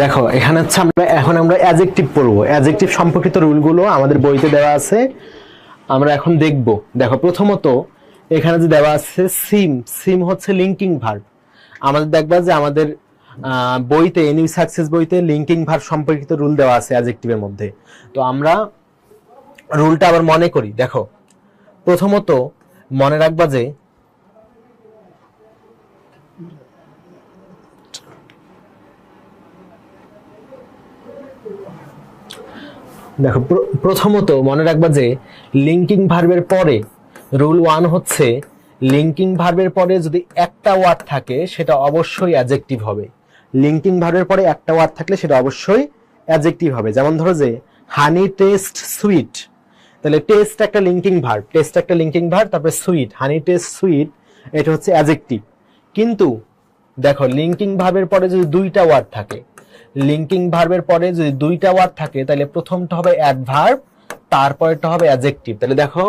দেখো, এখানে হচ্ছে আমরা এখন আমরা অ্যাজেক্টিভ পড়ব। অ্যাজেক্টিভ সম্পর্কিত রুলগুলো আমাদের বইতে দেওয়া আছে। আমরা এখন দেখব। দেখো, প্রথমত এখানে যে দেওয়া আছে সিম সিম হচ্ছে লিঙ্কিং ভার্ব আমাদের দেখবা যে আমাদের বইতে এনি সাকসেস বইতে লিঙ্কিং ভার্ব সম্পর্কিত রুল দেওয়া আছে অ্যাজেক্টিভের মধ্যে। তো আমরা রুলটা আবার মনে করি। দেখো, প্রথমত মনে রাখবা যে দেখো, প্র- প্রথমত মনে রাখবা যে লিঙ্কিং ভার্বের পরে রুল ওয়ান হচ্ছে লিঙ্কিং ভার্বের পরে যদি একটা ওয়ার্ড থাকে, সেটা অবশ্যই অ্যাজেক্টিভ হবে। লিঙ্কিং ভার্বের পরে একটা ওয়ার্ড থাকলে সেটা অবশ্যই অ্যাজেক্টিভ হবে। যেমন ধরো যে হানি টেস্ট সুইট তাহলে টেস্ট একটা লিঙ্কিং ভার্ব টেস্ট একটা লিঙ্কিং ভার্ব তারপরে সুইট হানি টেস্ট সুইট এটা হচ্ছে অ্যাজেক্টিভ কিন্তু দেখো লিঙ্কিং ভার্বের পরে যদি দুইটা ওয়ার্ড থাকে লিঙ্কিং ভার্বের পরে যদি দুইটা ওয়ার্ড থাকে, তাহলে প্রথমটা হবে অ্যাডভার্ব তারপরেরটা হবে অ্যাডজেক্টিভ তাহলে দেখো,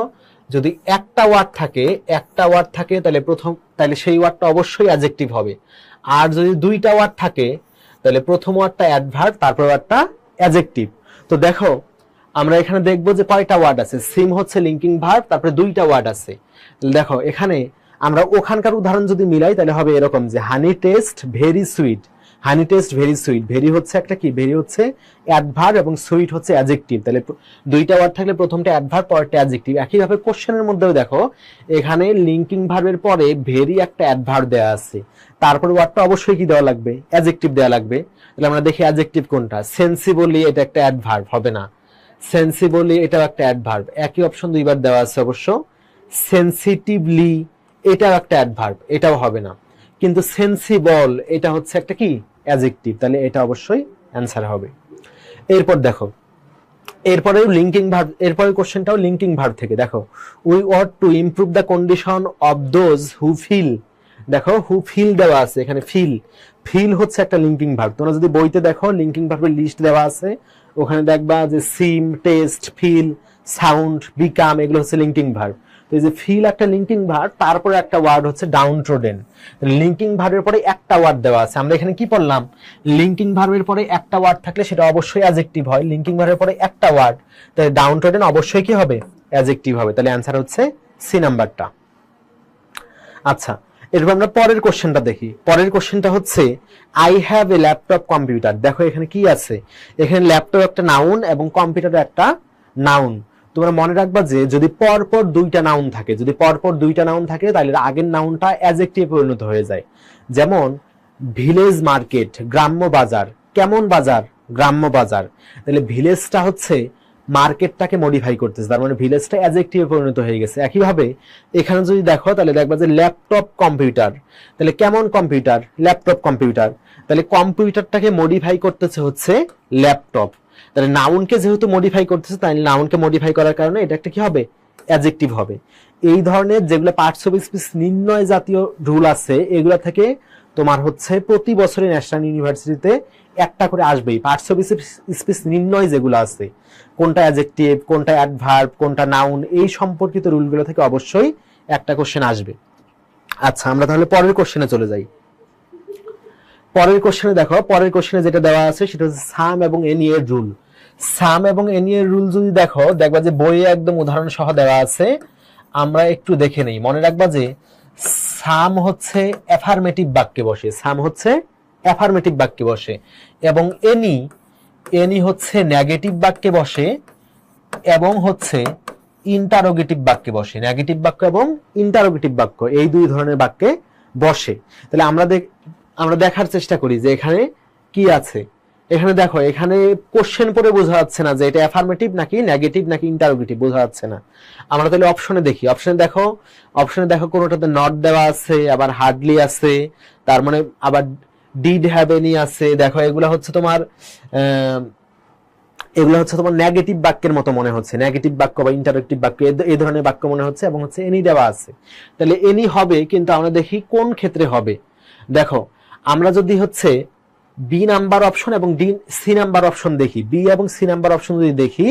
যদি একটা ওয়ার্ড থাকে, একটা ওয়ার্ড থাকে, তাহলে প্রথম, তাহলে সেই ওয়ার্ডটা অবশ্যই অ্যাডজেক্টিভ হবে। আর যদি দুইটা ওয়ার্ড থাকে, তাহলে প্রথম ওয়ার্ডটা অ্যাডভার্ব তারপর ওয়ার্ডটা অ্যাডজেক্টিভ তো দেখো, আমরা এখানে দেখব যে কয়টা ওয়ার্ড আছে। সিম হচ্ছে লিঙ্কিং ভার্ব তারপরে দুইটা ওয়ার্ড আছে। দেখো, এখানে আমরা ওখানকার উদাহরণ যদি মিলাই, তাহলে হবে এরকম যে honey taste very sweet honey taste very sweet very হচ্ছে একটা কি? ভেরি হচ্ছে অ্যাডভার্ব এবং সুইট হচ্ছে অ্যাডজেক্টিভ তাহলে দুইটা ওয়ার্ড থাকলে প্রথমটা অ্যাডভার্ব পরেরটা অ্যাডজেক্টিভ একইভাবে কোশ্চেনের মধ্যেও দেখো, এখানে লিঙ্কিং ভার্বের পরে ভেরি একটা অ্যাডভার্ব দেওয়া আছে। তারপর ওয়ার্ডটা অবশ্যই কি দেওয়া লাগবে? অ্যাডজেক্টিভ দেওয়া লাগবে। তাহলে আমরা দেখি অ্যাডজেক্টিভ কোনটা। সেন্সিবলি এটা একটা অ্যাডভার্ব হবে না। সেন্সিবলি এটাও একটা অ্যাডভার্ব একই অপশন দুইবার দেওয়া আছে অবশ্য। সেন্সিটিভলি এটাও একটা অ্যাডভার্ব এটাও হবে না। কিন্তু সেন্সিবল এটা হচ্ছে একটা কি? অ্যাজেক্টিভ তাহলে এটা অবশ্যই অ্যান্সার হবে। এরপর দেখো, এরপরেও লিঙ্কিং ভার্ব এরপরে কোশ্চেনটাও লিঙ্কিং ভার্ব থেকে। দেখো we want to improve the condition of those who feel দেখো হু ফিল দেওয়া আছে, এখানে ফিল ফিল হচ্ছে একটা লিঙ্কিং ভার্ব তোমরা যদি বইতে দেখো লিঙ্কিং ভার্বের লিস্ট দেওয়া আছে, ওখানে দেখবা যে seem taste feel sound become এগুলো হচ্ছে লিঙ্কিং ভার্ব এই যে ফিল একটা লিঙ্কিং ভার্ব তারপরে একটা ওয়ার্ড হচ্ছে ডাউন ট্রোডেন লিঙ্কিং ভার্বের পরে একটা ওয়ার্ড দেওয়া আছে। আমরা এখানে কি পড়লাম? লিঙ্কিং ভার্বের পরে একটা ওয়ার্ড থাকলে সেটা অবশ্যই অ্যাজেক্টিভ হয়। লিঙ্কিং ভার্বের পরে একটা ওয়ার্ড তাহলে ডাউন ট্রোডেন অবশ্যই কি হবে? অ্যাজেক্টিভ হবে। তাহলে অ্যান্সার হচ্ছে সি নাম্বারটা। আচ্ছা এরপর আমরা পরের কোশ্চেনটা দেখি। পরের কোশ্চেনটা হচ্ছে I have a laptop computer দেখো এখানে কি আছে? এখানে ল্যাপটপ একটা নাউন এবং কম্পিউটার একটা নাউন তোমরা মনে রাখবা যে যদি পরপর দুইটা নাউন থাকে, যদি পরপর দুইটা নাউন থাকে, তাহলে আগের নাউনটা অ্যাজেক্টিভে পরিণত হয়ে যায়। যেমন ভিলেজ মার্কেট গ্রাম্য বাজার। কেমন বাজার? গ্রাম্য বাজার। তাহলে ভিলেজটা হচ্ছে মার্কেটটাকে মডিফাই করতেছে, তার মানে ভিলেজটা অ্যাজেক্টিভে পরিণত হয়ে গেছে। একইভাবে, এখানে যদি দেখো, তাহলে দেখবা যে ল্যাপটপ কম্পিউটার তাহলে কেমন কম্পিউটার ল্যাপটপ কম্পিউটার তাহলে কম্পিউটারটাকে মডিফাই করতেছে হচ্ছে ল্যাপটপ তাহলে নাউনকে যেহেতু মডিফাই করতেছে, তাহলে নাউনকে মডিফাই করার কারণে এটা একটা কি হবে? অ্যাজেক্টিভ হবে। এই ধরনের যেগুলো পার্টস অফ স্পিচ নির্ণয় জাতীয় রুল আছে, এগুলো থেকে তোমার হচ্ছে প্রতি বছরে ন্যাশনাল ইউনিভার্সিটিতে একটা করে আসবেই পার্টস অফ স্পিচ নির্ণয় যেগুলো আছে, কোনটা অ্যাজেক্টিভ কোনটা অ্যাডভার্ব কোনটা নাউন এই সম্পর্কিত রুলগুলো থেকে অবশ্যই একটা কোশ্চেন আসবে। আচ্ছা আমরা তাহলে পরের কোশ্চেনে চলে যাই। পরের কোশ্চেনে দেখো, পরের কোশ্চেনে যেটা দেওয়া আছে, সেটা হচ্ছে সাম এবং এনি এর রুল সাম এবং এনি এর রুল যদি দেখো, দেখবা যে বইয়ে একদম উদাহরণ সহ দেওয়া আছে। আমরা একটু দেখে নেই। মনে রাখবা যে সাম হচ্ছে অ্যাফার্মেটিভ বাক্যে বসে। সাম হচ্ছে অ্যাফার্মেটিভ বাক্যে বসে। এবং এনি এনি হচ্ছে নেগেটিভ বাক্যে বসে এবং হচ্ছে ইন্টারোগেটিভ বাক্যে বসে। নেগেটিভ বাক্য এবং ইন্টারোগেটিভ বাক্য এই দুই ধরনের বাক্যে বসে। তাহলে আমরা আমরা দেখার চেষ্টা করি যে এখানে কি আছে। এখানে দেখো, এখানে কোশ্চেন পরে বোঝা যাচ্ছে না যে এটা অ্যাফার্মেটিভ নাকি নেগেটিভ নাকি ইন্টারোগেটিভ বোঝা যাচ্ছে না। আমরা তাহলে অপশনে দেখি। অপশনে দেখো অপশনে দেখো কোনোটাতে নট দেওয়া আছে, আবার হার্ডলি আছে, তার মানে আবার ডিড হ্যাভ এনি আছে। দেখো, এগুলো হচ্ছে তোমার এগুলো হচ্ছে তোমার নেগেটিভ বাক্যের মতো মনে হচ্ছে। নেগেটিভ বাক্য বা ইন্টারেক্টিভ বাক্য এই ধরনের বাক্য মনে হচ্ছে এবং হচ্ছে এনি দেওয়া আছে। তাহলে এনি হবে, কিন্তু আমরা দেখি কোন ক্ষেত্রে হবে। দেখো, আমরা যদি হচ্ছে বি নাম্বার অপশন এবং ডি সি নাম্বার অপশন দেখি। বি এবং সি নাম্বার অপশন যদি দেখি,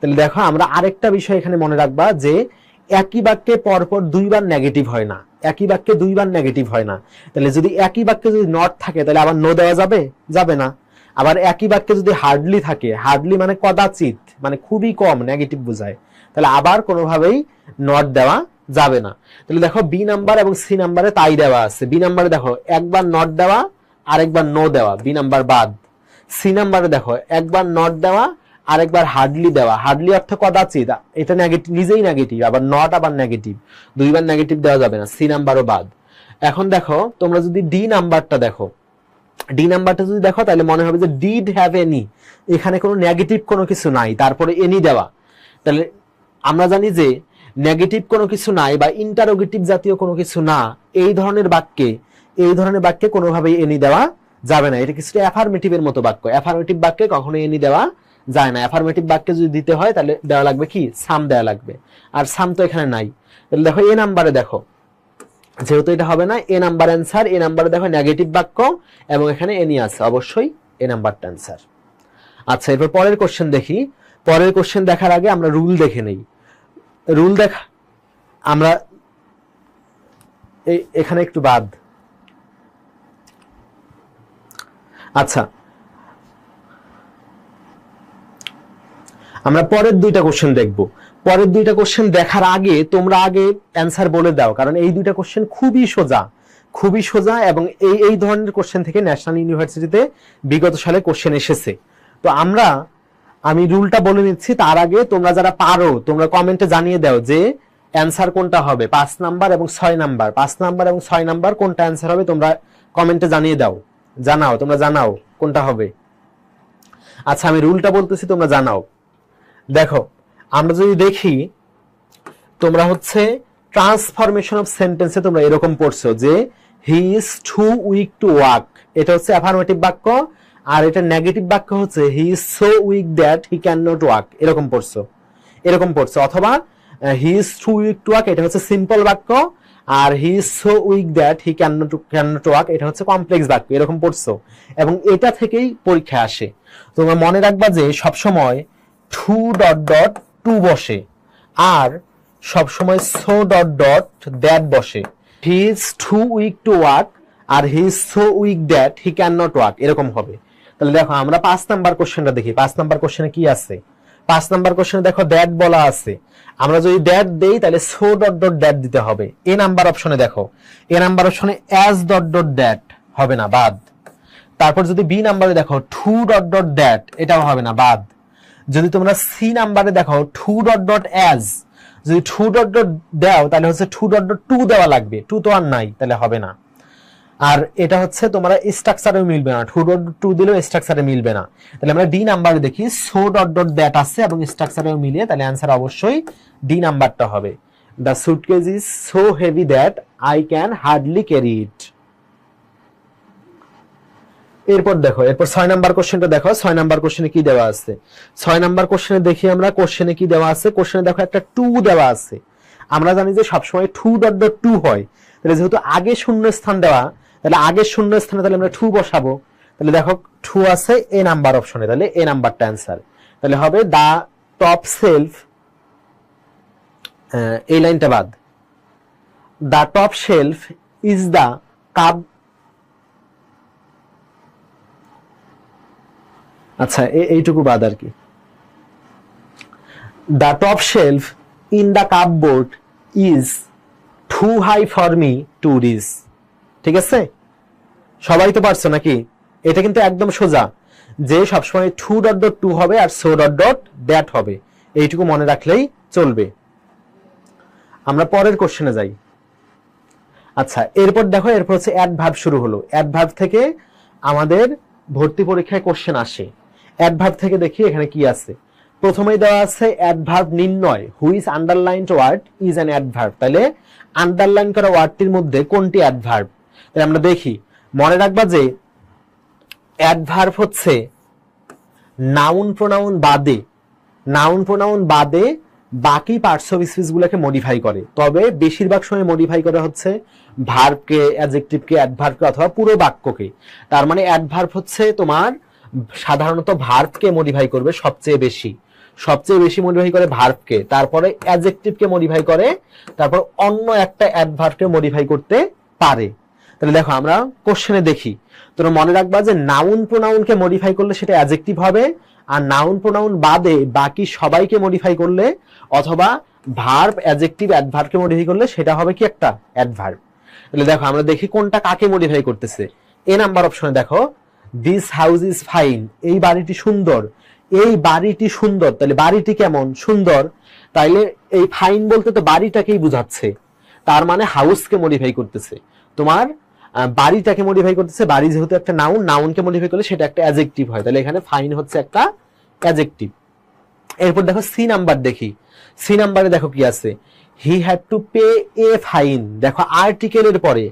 তাহলে দেখো আমরা আরেকটা বিষয় এখানে মনে রাখবা যে একই বাক্যে পরপর দুইবার নেগেটিভ হয় না। একই বাক্যে দুইবার নেগেটিভ হয় না। তাহলে যদি একই বাক্যে যদি নট থাকে, তাহলে আবার নো দেওয়া যাবে? যাবে না। আবার একই বাক্যে যদি হার্ডলি থাকে হার্ডলি মানে কদাচিৎ মানে খুবই কম নেগেটিভ বোঝায়, তাহলে আবার কোনোভাবেই নট দেওয়া যাবে না। তাহলে দেখো বি নাম্বার এবং সি নাম্বারে তাই দেওয়া আছে। বি নাম্বারে দেখো, একবার নট দেওয়া আরেকবার নো দেওয়া বি নাম্বার বাদ। সি নাম্বারে দেখো, একবার নট দেওয়া, আরেকবার হার্ডলি দেওয়া। হার্ডলি অর্থ কদাচিৎ, এটা নেগেটিভ নিজেই নেগেটিভ আবার নট আবার নেগেটিভ দুইবার নেগেটিভ দেওয়া যাবে না সি নাম্বারও বাদ। এখন দেখো, তোমরা যদি ডি নাম্বারটা দেখো ডি নাম্বারটা যদি দেখো, তাহলে মনে হবে যে ডিড হ্যাভ এনি এখানে কোনো নেগেটিভ কোনো কিছু নাই, তারপরে এনি দেওয়া। তাহলে আমরা জানি যে নেগেটিভ কোনো কিছু নাই বা ইন্টারোগেটিভ জাতীয় কোনো কিছু না, এই ধরনের বাক্যে এই ধরনের বাক্যে কোনোভাবেই এনি দেওয়া যাবে না। এটা কিছুটা অ্যাফার্মেটিভের মতো বাক্য। অ্যাফার্মেটিভ বাক্যে কখনো এনি দেওয়া যায় না। অ্যাফার্মেটিভ বাক্যে যদি দিতে হয়, তাহলে দেওয়া লাগবে কি? সাম দেওয়া লাগবে। আর সাম তো এখানে নাই। তাহলে দেখো, এ নাম্বারে দেখো। যেহেতু এটা হবে না, এ নাম্বার অ্যান্সার এ নাম্বারে দেখো নেগেটিভ বাক্য এবং এখানে এনি আছে। অবশ্যই এ নাম্বারটা অ্যান্সার আচ্ছা এরপর পরের কোশ্চেন দেখি। পরের কোশ্চেন দেখার আগে আমরা রুল দেখে নেই। রুল দেখা আমরা এখানে একটু বাদ। আচ্ছা। আমরা পরের দুইটা কোশ্চেন দেখব। পরের দুইটা কোশ্চেন দেখার আগে তোমরা আগে অ্যান্সার বলে দাও, কারণ এই দুইটা কোশ্চেন খুবই সোজা খুবই সোজা এবং এই এই ধরনের কোশ্চেন থেকে ন্যাশনাল ইউনিভার্সিটিতে বিগত সালে কোশ্চেন এসেছে। তো আমরা, আমি রুলটা বলে নিচ্ছি, তার আগে তোমরা যারা পারো, তোমরা কমেন্টে জানিয়ে দাও যে অ্যান্সার কোনটা হবে। পাঁচ নাম্বার এবং ছয় নাম্বার, পাঁচ নাম্বার এবং ছয় নাম্বার কোনটা অ্যান্সার হবে তোমরা কমেন্টে জানিয়ে দাও। জানাও, তোমরা জানাও কোনটা হবে। আচ্ছা আমি রুলটা বলতেছি, তোমরা জানাও। দেখো, আমরা যদি দেখি, তোমরা হচ্ছে ট্রান্সফরমেশন অফ সেন্টেন্সে তোমরা এরকম পড়ছো যে he is too weak to walk এটা হচ্ছে অ্যাফার্মেটিভ বাক্য, আর এটা নেগেটিভ বাক্য হচ্ছে he is so weak that he can not walk এরকম পড়ছো। এরকম পড়ছো, অথবা he is too weak to walk এটা হচ্ছে সিম্পল বাক্য আর he is so weak that he can not can not walk এটা হচ্ছে কমপ্লেক্স বাক্য, এরকম পড়ছো। এবং এটা থেকেই পরীক্ষা আসে। তোমরা মনে রাখবা যে সবসময় টু ডট ডট টু বসে, আর সবসময় সো ডট ডট দ্যাট বসে। He is too weak to walk R he is so weak that he can not walk এরকম হবে। তাহলে দেখো, আমরা পাঁচ নাম্বার কোশ্চেনটা দেখি। পাঁচ নাম্বার কোশ্চেনে কি আছে? পাঁচ নাম্বার কোশ্চেনে দেখো দ্যাট বলা আছে। আমরা যদি ড্যাট দেই, তাহলে সো ডট ডট ড্যাট দিতে হবে। এ নাম্বার অপশনে দেখো। এ নাম্বার অপশনে অ্যাজ ডট ডট ড্যাট হবে না, বাদ। তারপর যদি বি নাম্বারে দেখো টু ডট ডট ড্যাট এটাও হবে না, বাদ। যদি তোমরা সি নাম্বারে দেখো টু ডট ডট অ্যাজ যদি টু ডট ডট দাও, তাহলে হচ্ছে টু ডট ডট টু দেওয়া লাগবে। টু তো আর নাই, তাহলে হবে না। আর এটা হচ্ছে তোমরা স্ট্রাকচারেও মিলবে না। টু ডট টু দিলেও স্ট্রাকচারে মিলবে না। তাহলে আমরা ডি নাম্বারে দেখি। সো ডট ডট দ্যাট আছে এবং স্ট্রাকচারেও মিলিয়ে তাহলে অ্যান্সার অবশ্যই ডি নাম্বারটা হবে। The suitcase is so heavy that I can hardly carry it এরপর দেখো, এরপর ছয় নাম্বার কোশ্চেনটা দেখো। ছয় নাম্বার কোশ্চেনে কি দেওয়া আছে? ছয় নাম্বার কোশ্চেনে দেখি আমরা কোশ্চেনে কি দেওয়া আছে? কোশ্চেনে দেখো একটা টু দেওয়া আছে। আমরা জানি যে সবসময় টু ডট ডট টু হয়। তাহলে যেহেতু আগে শূন্য স্থান দেওয়া তাহলে আগের শূন্য স্থানে তাহলে আমরা টু বসাবো। তাহলে দেখো টু আছে এ নাম্বার অপশনে তাহলে এ নাম্বারটা অ্যান্সার তাহলে হবে দা টপ সেলফ এই লাইনটা বাদ। The top shelf is the cup আচ্ছা এইটুকু বাদ আর কি। The top shelf in the cupboard is too high for me to reach ঠিক আছে? সবাই তো পারছ নাকি? এটা কিন্তু একদম সোজা। যে সবসময় টু ডট ডট টু হবে আর সো ডট ডট দ্যাট হবে। এইটুকু মনে রাখলেই চলবে। আমরা পরের কোশ্চেনে যাই। আচ্ছা এরপর দেখো, এরপর হচ্ছে অ্যাডভার্ব শুরু হলো। অ্যাডভার্ব থেকে আমাদের ভর্তি পরীক্ষায় কোশ্চেন আসে। অ্যাডভার্ব থেকে দেখি এখানে কি আছে। প্রথমেই দেওয়া আছে অ্যাডভার্ব নির্ণয়। Which underlined word is an adverb তাহলে আন্ডারলাইন করা ওয়ার্ডটির মধ্যে কোনটি অ্যাডভার্ব তাহলে আমরা দেখি। মনে রাখবা যে অ্যাডভার্ব হচ্ছে নাউন প্রোনাউন বাদে। নাউন প্রোনাউন বাদে বাকি পার্টস অফ স্পিচ গুলোকে মডিফাই করে। তবে বেশিরভাগ সময় মডিফাই করা হচ্ছে ভার্বকে অ্যাডজেক্টিভকে অ্যাডভার্বকে অথবা পুরো বাক্যকে। তার মানে অ্যাডভার্ব হচ্ছে তোমার সাধারণত ভার্বকে মডিফাই করবে সবচেয়ে বেশি। সবচেয়ে বেশি মডিফাই করে ভার্বকে তারপরে অ্যাডজেক্টিভকে মডিফাই করে, তারপর অন্য একটা অ্যাডভার্বকে মডিফাই করতে পারে। তাহলে দেখো, আমরা কোশ্চেনে দেখি। তোমরা মনে রাখবা যে নাউন প্রোনাউনকে মডিফাই করলে সেটা অ্যাজেক্টিভ হবে, আর নাউন প্রোনাউন বাদে বাকি সবাইকে মডিফাই করলে অথবা ভার্ব অ্যাজেক্টিভ অ্যাডভার্বকে মডিফাই করলে সেটা হবে কি একটা? অ্যাডভার্ব তাহলে দেখো, আমরা দেখি কোনটা কাকে মডিফাই করতেছে। এ নাম্বার অপশনে দেখো দিস হাউস ইজ ফাইন এই বাড়িটি সুন্দর, এই বাড়িটি সুন্দর, তাহলে বাড়িটি কেমন? সুন্দর। তাইলে এই ফাইন বলতে তো বাড়িটাকেই বুঝাচ্ছে, তার মানে হাউসকে মডিফাই করতেছে। তোমার বাড়িটাকে মডিফাই করতেছে। বাড়ি যেহেতু একটা নাউন নাউনকে মডিফাই করলে সেটা একটা অ্যাজেক্টিভ হয়। তাহলে এখানে ফাইন হচ্ছে একটা অ্যাজেক্টিভ এরপর দেখো সি নাম্বার দেখি। সি নাম্বারে দেখো কি আছে? He had to pay a fine দেখো আর্টিকেলের পরে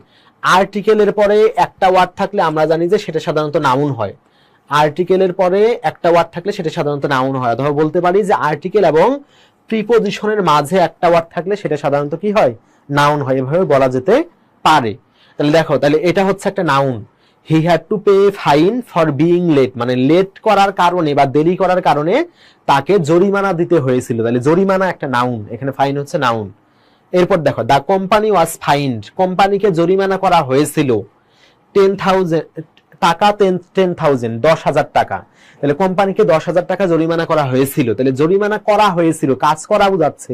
আর্টিকেলের পরে একটা ওয়ার্ড থাকলে আমরা জানি যে সেটা সাধারণত নাউন হয়। আর্টিকেলের পরে একটা ওয়ার্ড থাকলে সেটা সাধারণত নাউন হয়। অথবা বলতে পারি যে আর্টিকেল এবং প্রিপোজিশনের মাঝে একটা ওয়ার্ড থাকলে সেটা সাধারণত কি হয়? নাউন হয়। এভাবে বলা যেতে পারে। তাহলে দেখো, তাহলে এটা হচ্ছে একটা noun he had to pay fine for being late মানে লেট করার কারণে বা দেরি করার কারণে তাকে জরিমানা দিতে হয়েছিল। তাহলে জরিমানা একটা নাউন এখানে ফাইন হচ্ছে নাউন এরপর দেখো দা কোম্পানি ওয়াজ ফাইন্ড কোম্পানিকে জরিমানা করা হয়েছিল। টেন থাউজেন্ড টাকা টেন টেন থাউজেন্ড দশ হাজার টাকা। তাহলে কোম্পানিকে দশ হাজার টাকা জরিমানা করা হয়েছিল। তাহলে জরিমানা করা হয়েছিল, কাজ করা বুঝাচ্ছে।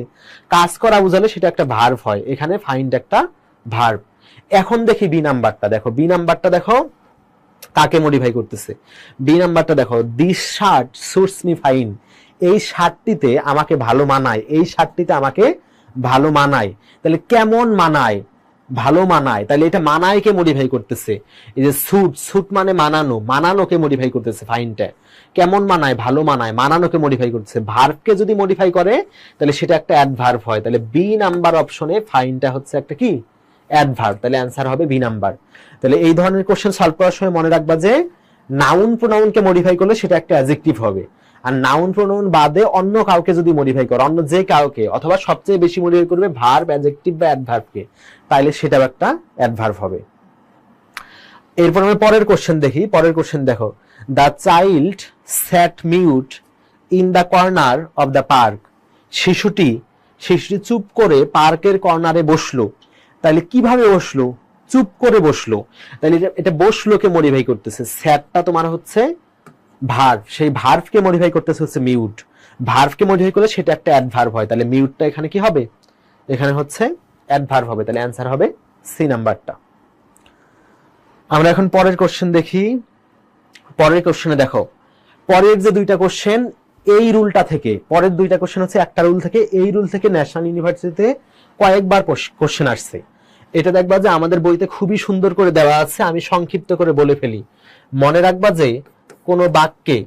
কাজ করা বুঝালে সেটা একটা ভার্ভ হয়। এখানে ফাইন্ড একটা ভার্ভ এখন দেখি বি নাম্বারটা, দেখো বি নাম্বারটা দেখো কাকে মডিফাই করতেছে। বি নাম্বারটা দেখো this shirt suits me fine এই শার্টটিতে আমাকে ভালো মানায়, এই শার্টটিতে আমাকে ভালো মানায়। তাহলে কেমন মানায়? ভালো মানায়। তাহলে এটা মানায়কে মডিফাই করতেছে? এই যে সুট সুট মানে মানানো মানানোকে মডিফাই করতেছে ফাইনটা কেমন মানায়? ভালো মানায়। মানানোকে মডিফাই করতেছে? ভার্বকে যদি মডিফাই করে, তাহলে সেটা একটা অ্যাডভার্ব হয়। তাহলে বি নাম্বার অপশনে ফাইনটা হচ্ছে একটা কি? অ্যাডভার্ব তাহলে অ্যান্সার হবে বি নাম্বার তাহলে এই ধরনের কোশ্চেন সলভ করার সময় মনে রাখবা যে নাউন প্রোনাউনকে মডিফাই করলে সেটা একটা অ্যাডজেক্টিভ হবে। আর নাউন প্রোনাউন বাদে অন্য কাউকে যদি মডিফাই করে, অন্য যে কাউকে, অথবা সবচেয়ে বেশি মডিফাই করবে ভার্ব অ্যাডজেক্টিভ বা অ্যাডভার্বকে তাইলে সেটাও একটা অ্যাডভার্ব হবে। এরপর আমরা পরের কোশ্চেন দেখি। পরের কোশ্চেন দেখো। The child sat mute in the corner of the park শিশুটি শিশুটি চুপ করে পার্কের কর্নারে বসল। তাহলে কীভাবে বসল? চুপ করে বসল। তাহলে এটা- এটা বসলোকে মডিফাই করতেছে। স্যাটটা তোমার হচ্ছে ভার্ভ সেই ভার্ভকে মডিফাই করতেছে হচ্ছে মিউট ভার্ভকে মডিফাই করলে সেটা একটা অ্যাডভার্ব হয়। তাহলে মিউটটা এখানে কি হবে? এখানে হচ্ছে অ্যাডভার্ব হবে। তাহলে অ্যান্সার হবে সি নাম্বারটা আমরা এখন পরের কোশ্চেন দেখি। পরের কোশ্চেনে দেখো। পরের যে দুইটা কোশ্চেন এই রুলটা থেকে, পরের দুইটা কোশ্চেন হচ্ছে একটা রুল থেকে, এই রুল থেকে ন্যাশনাল ইউনিভার্সিটিতে কয়েকবার কোশ্চেন আসছে। এটা দেখবা যে আমাদের বইতে খুবই সুন্দর করে দেওয়া আছে, আমি সংক্ষিপ্ত করে বলে ফেলি। মনে রাখবা যে কোনো বাক্যে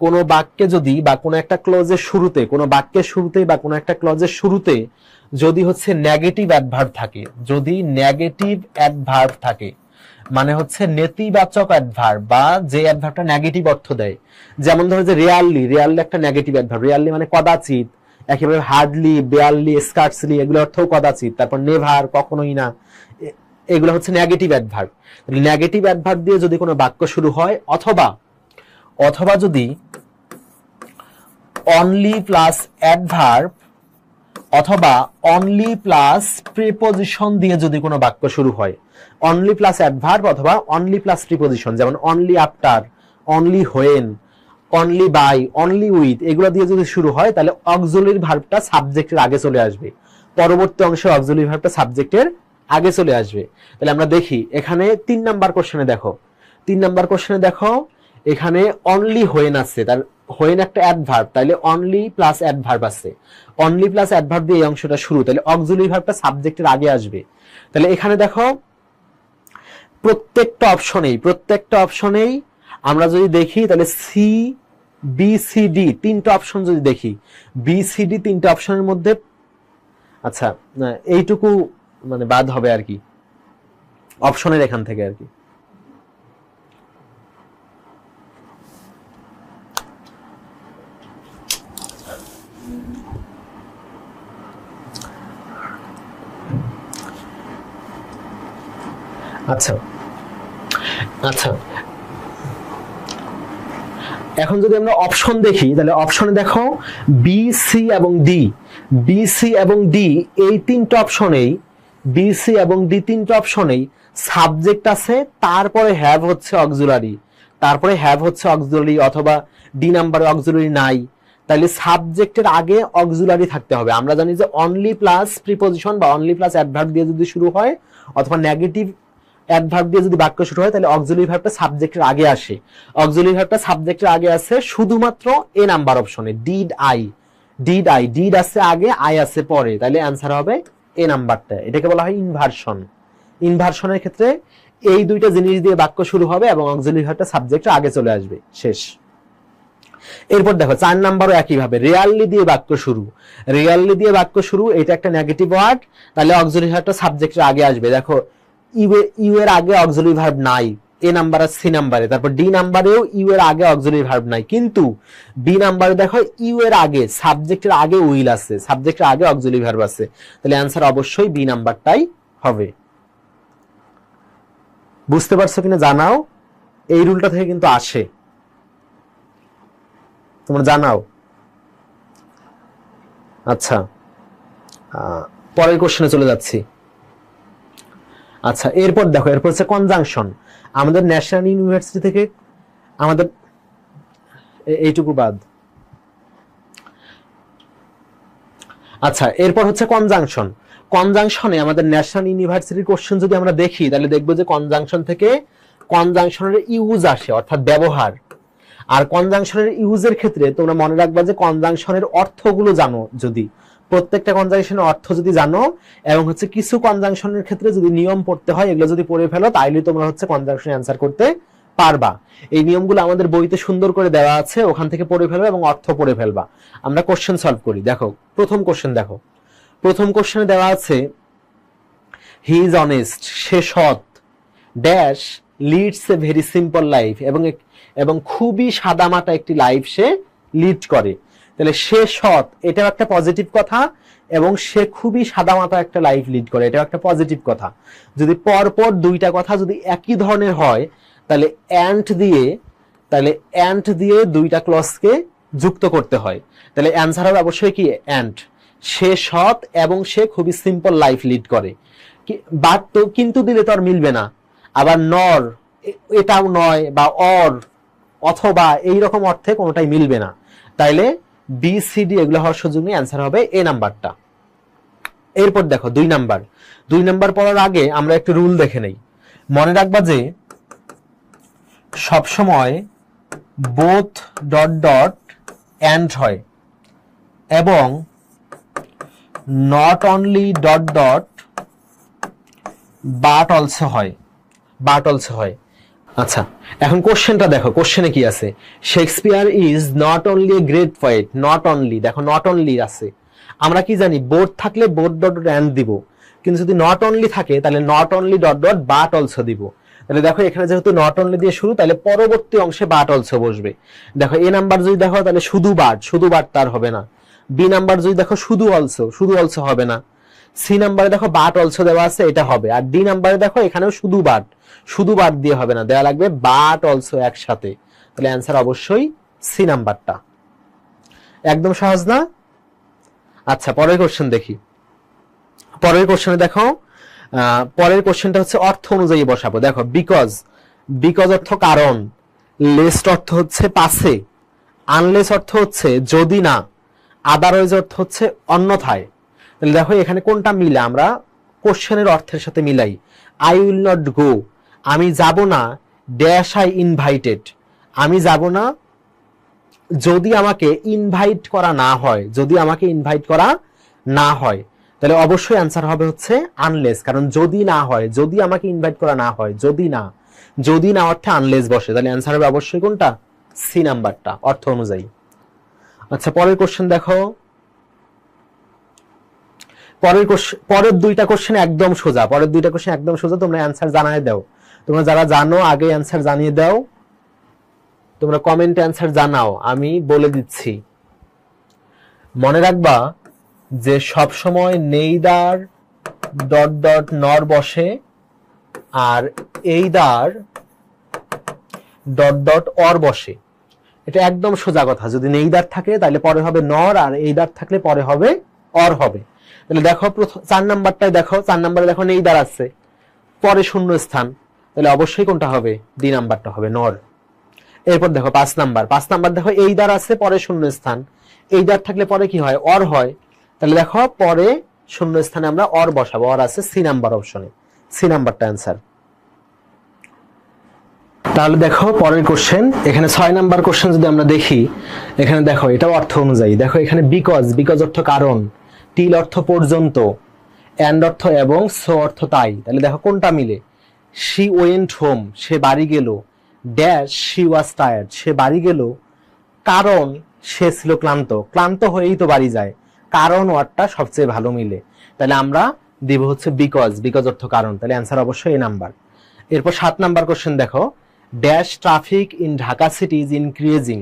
কোনো বাক্যে যদি বা কোনো একটা ক্লজের শুরুতে, কোনো বাক্যের শুরুতে বা কোনো একটা ক্লজের শুরুতে যদি হচ্ছে নেগেটিভ অ্যাডভার্ব থাকে, যদি নেগেটিভ অ্যাডভার্ব থাকে মানে হচ্ছে নেতিবাচক অ্যাডভার্ব বা যে অ্যাডভার্বটা নেগেটিভ অর্থ দেয়, যেমন ধরো যে রিয়ালি রিয়ালি একটা নেগেটিভ অ্যাডভার্ব রিয়ালি মানে কদাচিৎ একেবারে হার্ডলি বেয়ারলি স্কার্টসলি এগুলো অর্থও কদাচিৎ, তারপর নেভার কখনোই না। এগুলো হচ্ছে নেগেটিভ অ্যাডভার্ব নেগেটিভ অ্যাডভার্ব দিয়ে যদি কোনো বাক্য শুরু হয়, অথবা অথবা যদি অনলি প্লাস অ্যাডভার্ব অথবা অনলি প্লাস প্রিপোজিশন দিয়ে যদি কোনো বাক্য শুরু হয় অনলি প্লাস অ্যাডভার্ব অথবা অনলি প্লাস প্রিপোজিশন যেমন only after only when only by only with এগুলো দিয়ে যদি শুরু হয়, তাহলে অক্সুলির ভার্বটা সাবজেক্টের আগে চলে আসবে। পরবর্তী অংশে অক্সুলির ভার্বটা সাবজেক্টের আগে চলে আসবে। তাহলে আমরা দেখি, এখানে তিন নাম্বার কোশ্চেনে দেখো। তিন নাম্বার কোশ্চেনে দেখো, এখানে অনলি হোয়েন আছে, তার হোয়েন একটা অ্যাডভার্ব তাহলে অনলি প্লাস অ্যাডভার্ব আছে। অনলি প্লাস অ্যাডভার্ব দিয়ে এই অংশটা শুরু, তাহলে অক্সুলির ভার্বটা সাবজেক্টের আগে আসবে। তাহলে এখানে দেখো, প্রত্যেকটা অপশনেই প্রত্যেকটা অপশনেই আমরা যদি দেখি, তাহলে সি বি সি ডি তিনটা অপশন যদি দেখি বি সি তিনটা অপশনের মধ্যে আচ্ছা এইটুকু মানে বাদ হবে আর কি। অপশনের এখান থেকে আর কি। আচ্ছা আচ্ছা এখন যদি আমরা অপশন দেখি, তাহলে অপশনে দেখো বি সি এবং ডি বি সি এবং ডি এই তিনটা অপশনেই বি সি এবং ডি তিনটা অপশনেই সাবজেক্ট আছে, তারপরে হ্যাভ হচ্ছে অক্সুলারি তারপরে হ্যাভ হচ্ছে অক্সুলারি অথবা ডি নাম্বারে অক্সুলারি নাই। তাহলে সাবজেক্টের আগে অক্সুলারি থাকতে হবে। আমরা জানি যে অনলি প্লাস প্রিপোজিশন বা অনলি প্লাস অ্যাডভার্ব দিয়ে যদি শুরু হয়, অথবা নেগেটিভ অ্যাডভার্ব দিয়ে যদি বাক্য শুরু হয়, তাহলে অক্সিলারি ভার্বটা সাবজেক্টের আগে আসে। অক্সিলারি ভার্বটা সাবজেক্টের আগে আছে শুধুমাত্র এ নাম্বার অপশনে did I did I did আছে আগে আই আছে পরে। তাহলে অ্যান্সার হবে এ নাম্বারটা এটাকে বলা হয় ইনভার্সন ইনভার্সনের ক্ষেত্রে এই দুইটা জিনিস দিয়ে বাক্য শুরু হবে এবং অক্সিলারি ভার্বটা সাবজেক্টের আগে চলে আসবে। শেষ। এরপর দেখো, চার নাম্বারও একইভাবে রিয়ালি দিয়ে বাক্য শুরু। রিয়ালি দিয়ে বাক্য শুরু, এটা একটা নেগেটিভ ওয়ার্ড তাহলে অক্সিলারি ভার্বটা সাবজেক্টের আগে আসবে। দেখো ইউ এর আগে অক্সিলারি ভার্ব নাই, এ নাম্বার আর সি নাম্বারে তারপর ডি নাম্বারেও ইউ এর আগে অক্সিলারি ভার্ব নাই, কিন্তু বি নাম্বারে দেখো ইউ এর আগে সাবজেক্টের আগে উইল আছে সাবজেক্টের আগে অক্সিলারি ভার্ব আছে, তাহলে অ্যান্সার অবশ্যই বি নাম্বারটাই হবে। বুঝতে পারছ কিনা জানাও, এই রুলটা থেকে কিন্তু আসে। তোমরা জানাও। আচ্ছা পরের কোশ্চেনে চলে যাচ্ছি। আচ্ছা এরপর দেখো, এরপর হচ্ছে কনজাংশন আমাদের ন্যাশনাল ইউনিভার্সিটি থেকে আমাদের এইটুকু বাদ। আচ্ছা এরপর হচ্ছে কনজাংশন কনজাংশনে আমাদের ন্যাশনাল ইউনিভার্সিটির কোশ্চেন যদি আমরা দেখি, তাহলে দেখব যে কনজাংশন থেকে কনজাংশনের ইউজ আসে, অর্থাৎ ব্যবহার। আর কনজাংশনের ইউজের ক্ষেত্রে তোমরা মনে রাখবা যে কনজাংশনের অর্থগুলো জানো যদি। প্রত্যেকটা কনজাংশনের অর্থ যদি জানো, এবং হচ্ছে কিছু কনজাংশনের ক্ষেত্রে যদি নিয়ম পড়তে হয়, এগুলো যদি পড়ে ফেলো, তাইলে তোমরা হচ্ছে কনজাংশন অ্যান্সার করতে পারবা। এই নিয়মগুলো আমাদের বইতে সুন্দর করে দেওয়া আছে, ওখান থেকে পড়ে ফেলবা এবং অর্থ পড়ে ফেলবা। আমরা কোশ্চেন সলভ করি। দেখো, প্রথম কোশ্চেন দেখো। প্রথম কোশ্চেনে দেওয়া আছে হি ইজ অনেস্ট সে সৎ dash leads a very simple life এবং এবং খুবই সাদামাটা একটি লাইফ সে লিড করে। তাহলে সে সৎ, এটাও একটা পজিটিভ কথা এবং সে খুবই সাদামাটা একটা লাইফ লিড করে, এটাও একটা পজিটিভ কথা। যদি পরপর দুইটা কথা যদি একই ধরনের হয়, তাহলে অ্যান্ট দিয়ে, তাহলে অ্যান্ট দিয়ে দুইটা ক্লসকে যুক্ত করতে হয়। তাহলে অ্যান্সার হবে অবশ্যই কি? অ্যান্ট সে সৎ এবং সে খুবই সিম্পল লাইফ লিড করে। বাট তো কিন্তু দিলে তো আর মিলবে না। আবার নর এটাও নয় বা অর অথবা এই রকম অর্থে কোনোটাই মিলবে না। তাইলে বি সি ডি এগুলো হওয়ার সুযোগ নেই অ্যান্সার হবে এ নাম্বারটা এরপর দেখো, দুই নাম্বার দুই নাম্বার পড়ার আগে আমরা একটু রুল দেখে নেই। মনে রাখবা যে সবসময় বোথ ডট ডট অ্যান্ড হয় এবং not only dot dot but also হয়। বাট অলসো হয়। আচ্ছা এখন কোশ্চেনটা দেখো কোশ্চেনে কি আছে? Shakespeare is not only a great poet not only দেখো নট অনলি আছে। আমরা কি জানি বোর্ড থাকলে বোর্ড ডট ডট অ্যান্ড দিব। কিন্তু যদি নট অনলি থাকে, তাহলে not only dot dot but also দিব। তাহলে দেখো, এখানে যেহেতু নট অনলি দিয়ে শুরু, তাহলে পরবর্তী অংশে বাট অলসো বসবে। দেখো, এ নাম্বার যদি দেখো, তাহলে শুধু বাট শুধু বাট তার হবে না। বি নাম্বার যদি দেখো, শুধু অলসো শুধু অলসো হবে না। সি নাম্বারে দেখো বাট অলসো দেওয়া আছে, এটা হবে। আর ডি নাম্বারে দেখো, এখানেও শুধু বাট শুধু বাদ দিয়ে হবে না দেওয়া লাগবে বাট অলসো একসাথে। তাহলে অ্যান্সার অবশ্যই সি নাম্বারটা একদম সহজ না? আচ্ছা পরের কোশ্চেন দেখি। পরের কোশ্চেনে দেখো পরের কোশ্চেনটা হচ্ছে অর্থ অনুযায়ী বসাবো। দেখো বিকজ বিকজ অর্থ কারণ লেস্ট অর্থ হচ্ছে পাশে আনলেস অর্থ হচ্ছে যদি না আদারওয়াইজ অর্থ হচ্ছে অন্যথায়। তাহলে দেখো, এখানে কোনটা মিলে? আমরা কোশ্চেনের অর্থের সাথে মিলাই। আই উইল নট গো আমি যাব না ড্যাশ আই ইনভাইটেড আমি যাব না, যদি আমাকে ইনভাইট করা না হয়, যদি আমাকে ইনভাইট করা না হয়। তাহলে অবশ্যই অ্যান্সার হবে হচ্ছে আনলেস কারণ যদি না হয়, যদি আমাকে ইনভাইট করা না হয়, যদি না যদি না অর্থে আনলেস বসে, তাহলে অ্যান্সার হবে অবশ্যই কোনটা? সি নাম্বারটা, অর্থ অনুযায়ী। আচ্ছা পরের কোশ্চেন দেখো। পরের পরের দুইটা কোশ্চেন একদম সোজা, পরের দুইটা কোশ্চেন একদম সোজা, তোমরা অ্যান্সার জানায় দাও। তোমরা যারা জানো, আগে অ্যান্সার জানিয়ে দাও। তোমরা কমেন্টে অ্যান্সার জানাও, আমি বলে দিচ্ছি। মনে রাখবা যে সব সময় নেইদার ডট ডট নর বসে, আর এইদার ডট ডট অর বসে। এটা একদম সোজা কথা। যদি নেইদার থাকে, তাহলে পরে হবে নর আর এইদার থাকলে পরে হবে অর হবে। তাহলে দেখো প্রথম চার নাম্বারটায় দেখো, চার নাম্বারে দেখো নেইদার আছে। পরে শূন্য স্থান। তাহলে অবশ্যই কোনটা হবে? ডি নাম্বারটা হবে, নর। এরপর দেখো, পাঁচ নাম্বার। পাঁচ নাম্বার দেখো, এই দ্বার আছে, পরে শূন্য স্থান এই দ্বার থাকলে পরে কি হয়? অর হয়। তাহলে দেখো, পরে শূন্য স্থানে আমরা অর বসাবো। অর আছে সি নাম্বার অপশনে সি নাম্বারটা অ্যান্সার তাহলে দেখো, পরের কোশ্চেন এখানে ছয় নাম্বার কোশ্চেন যদি আমরা দেখি, এখানে দেখো এটা অর্থ অনুযায়ী। দেখো, এখানে বিকজ বিকজ অর্থ কারণ। টিল অর্থ পর্যন্ত। অ্যান্ড অর্থ এবং সো অর্থ তাই। তাহলে দেখো, কোনটা মিলে? শি ওয়েন্ট হোম সে বাড়ি গেল। ড্যাশ শি ওয়াজ টায়ার্ড সে বাড়ি গেল। কারণ সে ছিল ক্লান্ত। ক্লান্ত হয়েই তো বাড়ি যায়। কারণ ওয়ার্ডটা সবচেয়ে ভালো মিলে। তাহলে আমরা দিব হচ্ছে বিকজ বিকজ অর্থ কারণ। তাহলে অ্যান্সার অবশ্যই এই নাম্বার এরপর সাত নাম্বার কোশ্চেন দেখো। Dash traffic in Dhaka city is increasing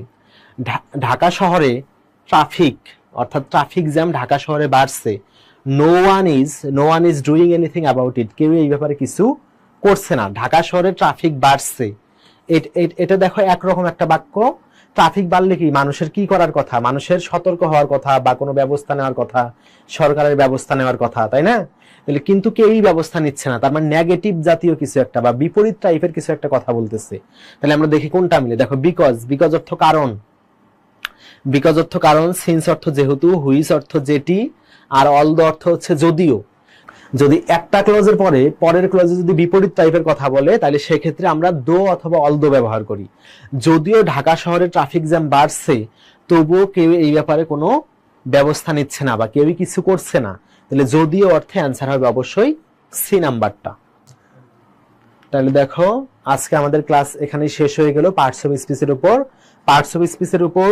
Dhaka শহরে ট্রাফিক অর্থাৎ ট্রাফিক জ্যাম ঢাকা শহরে বাড়ছে। No one is no one is doing anything about it কেউ এই ব্যাপারে কিছু করছে না। ঢাকা শহরে ট্রাফিক বাড়ছে। এট- দেখো একরকম একটা বাক্য। ট্রাফিক বাড়লে কি? মানুষের কি করার কথা? মানুষের সতর্ক হওয়ার কথা বা কোনো ব্যবস্থা নেওয়ার কথা? সরকারের ব্যবস্থা নেওয়ার কথা, তাই না? তাহলে কিন্তু কেউই ব্যবস্থা নিচ্ছে না। তার মানে নেগেটিভ জাতীয় কিছু একটা বা বিপরীত টাইপের কিছু একটা কথা বলতেছে। তাহলে আমরা দেখি কোনটা মিলে। দেখো বিকজ বিকজ অর্থ কারণ। বিকজ অর্থ কারণ সিন্স অর্থ যেহেতু হুইস অর্থ যেটি, আর অল দ্য অর্থ হচ্ছে যদিও। যদি একটা ক্লজের পরে, পরের ক্লজে যদি বিপরীত টাইপের কথা বলে, তাহলে সেক্ষেত্রে আমরা দো অথবা অল দো ব্যবহার করি। যদিও ঢাকা শহরে ট্রাফিক জ্যাম বাড়ছে, তবুও কেউ এই ব্যাপারে কোনো ব্যবস্থা নিচ্ছে না বা কেউই কিছু করছে না। তাহলে যদিও অর্থে অ্যান্সার হবে অবশ্যই সি নাম্বারটা। তাহলে দেখো, আজকে আমাদের ক্লাস এখানেই শেষ হয়ে গেল। পার্টস অফ স্পিচের উপর পার্টস অফ স্পিচের উপর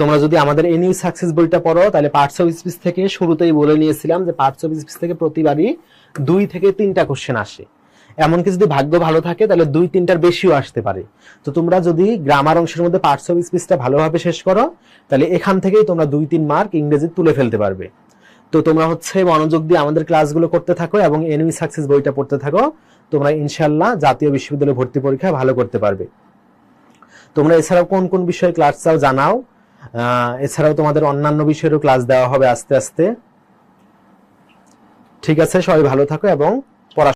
তোমরা যদি আমাদের এনিউ সাকসেস বইটা পড়ো, তাহলে পার্টস অফ স্পিচ থেকে শুরুতেই বলে নিয়েছিলাম যে পার্টস অফ স্পিচ থেকে প্রতিবারই দুই থেকে তিনটা কোশ্চেন আসে। এমনকি যদি ভাগ্য ভালো থাকে, তাহলে দুই তিনটার বেশিও আসতে পারে। তো তোমরা যদি গ্রামার অংশের মধ্যে পার্টস অফ স্পিচটা ভালোভাবে শেষ করো, তাহলে এখান থেকেই তোমরা দুই তিন মার্ক ইংরেজি তুলে ফেলতে পারবে। তো তোমরা হচ্ছে মনোযোগ দিয়ে আমাদের ক্লাসগুলো করতে থাকো এবং এনিমি সাকসেস বইটা পড়তে থাকো। তোমরা ইনশাল্লাহ জাতীয় বিশ্ববিদ্যালয় ভর্তি পরীক্ষা ভালো করতে পারবে। তোমরা এছাড়াও কোন কোন বিষয়ে ক্লাস চাও জানাও। এছাড়াও তোমাদের অন্যান্য বিষয়েরও ক্লাস দেওয়া হবে আস্তে আস্তে। ঠিক আছে, সবাই ভালো থাকো এবং